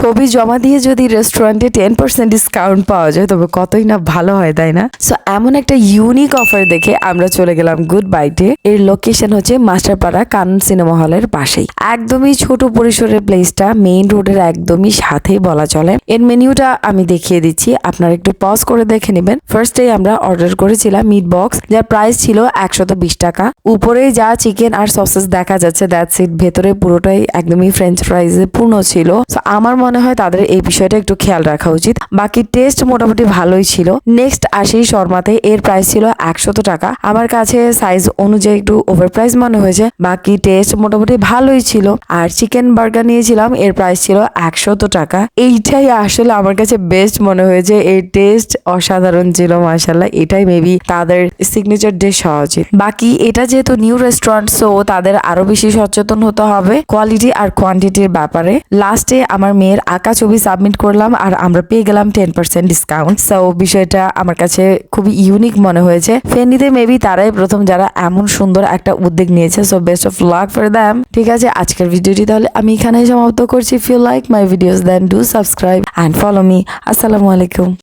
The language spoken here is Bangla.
ছবি জমা দিয়ে যদি রেস্টুরেন্টে টেন পার্সেন্ট ডিসকাউন্ট পাওয়া যায়, তবে কতই না ভালো হয়, তাই না? সো এমন একটা ইউনিক অফার দেখে আমরা চলে গেলাম গুড বাইটে এর লোকেশন হচ্ছে মাস্টারপাড়া কানন সিনেমা হলের পাশেই। একদমই ছোট পরিসরের প্লেসটা মেইন রোডের একদমই সাথেই বলা চলে। এর মেনিউটা আমি দেখিয়ে দিচ্ছি, আপনারা একটু পজ করে দেখে নেবেন। ফার্স্টে আমরা অর্ডার করেছিলাম মিট বক্স যার প্রাইস ছিল একশত বিশ টাকা। উপরে যা চিকেন আর সসেস দেখা যাচ্ছে দ্যাটস ইট ভেতরে পুরোটাই একদমই ফ্রেঞ্চ ফ্রাইজে পূর্ণ ছিল। তো আমার মনে হয় তাদের এই বিষয়টা একটু খেয়াল রাখা উচিত। বাকি টেস্ট মোটামুটি ভালোই ছিল। নেক্সট আসি শর্মাতে এর প্রাইস ছিল একশত টাকা। আমার কাছে সাইজ অনুযায়ী একটু ওভার প্রাইস মনে হয়েছে। বাকি টেস্ট মোটামুটি ভালোই ছিল। আর চিকেন বার্গার নিয়েছিলাম, এর প্রাইস ছিল একশত টাকা। এইটাই আসলে আমার কাছে বেস্ট মনে হয়েছে। এই টেস্ট অসাধারণ ছিল মাসাল্লাহ এটাই মেবি তাদের সিগনেচার ডিশ হওয়া উচিত। বাকি এটা যেহেতু নিউ রেস্টুরেন্ট সো তাদের আরও বেশি সচেতন হতে হবে। কোয়ালিটি আর কোয়ান্টিটির ব্যাপারে। লাস্টে আমার মেয়ের আঁকা ছবি সাবমিট করলাম আর আমরা পেয়ে গেলাম টেন পার্সেন্ট ডিসকাউন্ট সো বিষয়টা আমার কাছে খুবই ইউনিক মনে হয়েছে। ফেন্ডিতে মেবি তারাই প্রথম যারা এমন সুন্দর একটা উদ্যোগ নিয়েছে। So best of luck for them ঠিক আছে, আজকের ভিডিওটি তাহলে আমি এখানেই সমাপ্ত করছি। If you like my videos then do subscribe and follow me আসসালামু আলাইকুম।